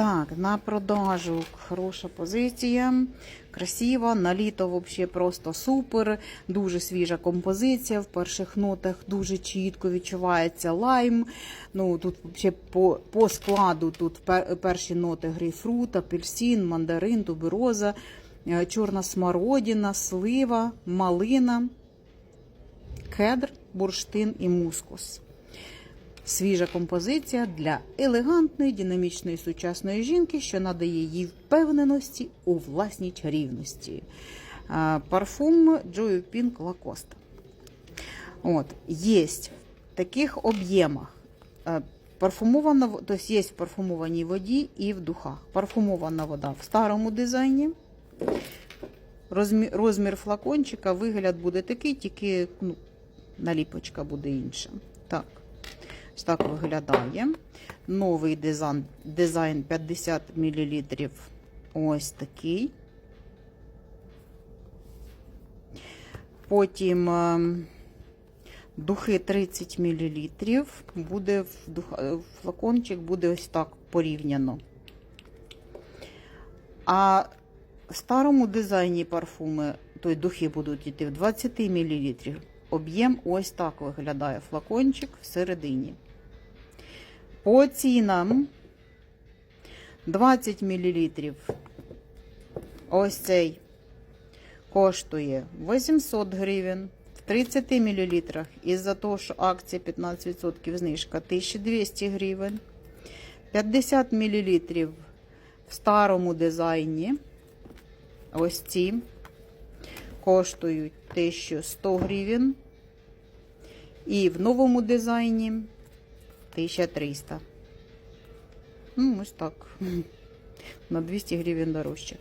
Так, на продажу хороша позиція. Красива, на літо взагалі просто супер. Дуже свіжа композиція. В перших нотах дуже чітко відчувається лайм. Ну, тут взагалі по, по складу тут перші ноти грейпфрут, апельсин, мандарин, тубероза, е, чорна смородина, слива, малина, кедр, бурштин і мускус. Свіжа композиція для елегантної, динамічної сучасної жінки, що надає їй впевненості у власній чарівності. Парфум Joy Pink Lacoste. От, є в таких об'ємах. Парфумована, тобто є в парфумованій воді і в духах. Парфумована вода в старому дизайні. Розмір, розмір флакончика, вигляд буде такий, тільки ну, наліпочка буде інша. Так. Ось так виглядає. Новий дизайн, дизайн 50 мл. Ось такий. Потім е, духи 30 мл. Буде в е, флакончик буде ось так порівняно. А в старому дизайні парфуми, то й духи будуть йти в 20 мл. Об'єм ось так виглядає флакончик всередині. По цінам 20 мл. Ось цей коштує 800 гривень. В 30 мл. Із-за того, що акція 15% знижка 1200 гривень. 50 мл в старому дизайні. Ось ці коштують 1100 гривень. І в новому дизайні 1300. Ну, ось так. На 200 гривень дорожче.